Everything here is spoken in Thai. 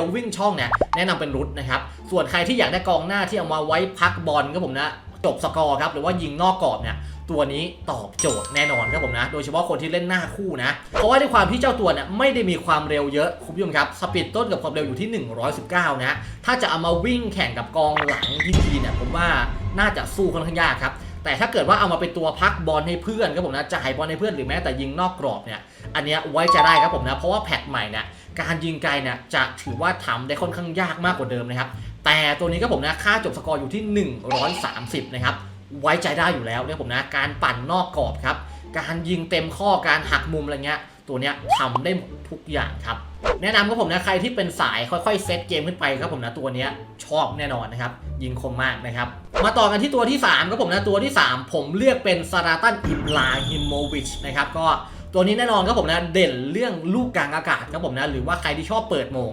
ววิ่งช่องเนี่ยแนะนำเป็นรุดนะครับ ส่วนใครที่อยากได้กองหน้าที่เอามาไว้พักบอลครับผมนะจบสกอร์ครับหรือว่ายิงนอกกรอบเนี่ยตัวนี้ตอบโจทย์แน่นอนครับผมนะ โดยเฉพาะคนที่เล่นหน้าคู่นะ เพราะว่าด้วยความที่เจ้าตัวเนี่ยไม่ได้มีความเร็วเยอะคุณผู้ชมครับ สปีดต้นกับความเร็วอยู่ที่ 119 นะ ถ้าจะเอามาวิ่งแข่งกับกองหลังที่ดีเนี่ยผมว่าน่าจะสู้ค่อนข้างยากครับ แต่ถ้าเกิดว่าเอามาเป็นตัวพักบอลให้เพื่อนครับผมนะจ่ายบอลให้เพื่อนหรือแม้แต่ยิงนอกกรอบเนี่ยอันเนี้ยไว้จะได้ครับผมนะเพราะว่าแพทใหม่เนี่ยการยิงไกลเนี่ยจะถือว่าทำได้ค่อนข้างยากมากกว่าเดิมนะครับแต่ตัวนี้ครับผมนะค่าจบสกอร์อยู่ที่ 130 นะครับไว้ใจได้อยู่แล้วเนี่ยผมนะการปั่นนอกกรอบครับ การยิงเต็มข้อการหักมุมอะไรเงี้ย ตัวเนี้ยทำได้ทุกอย่างครับ แนะนำครับผมนะใครที่เป็นสายค่อยๆเซตเกมขึ้นไปครับผมนะตัวเนี้ยชอบแน่นอนนะครับ ยิงคมมากนะครับ มาต่อกันที่ตัวที่3ครับผมนะตัวที่ 3 ผมเลือกเป็นซาราตันอิบราฮิโมวิชนะครับก็ตัวนี้แน่นอนครับผมนะเด่นเรื่องลูกกลางอากาศครับผมนะหรือว่าใครที่ชอบเปิดโมง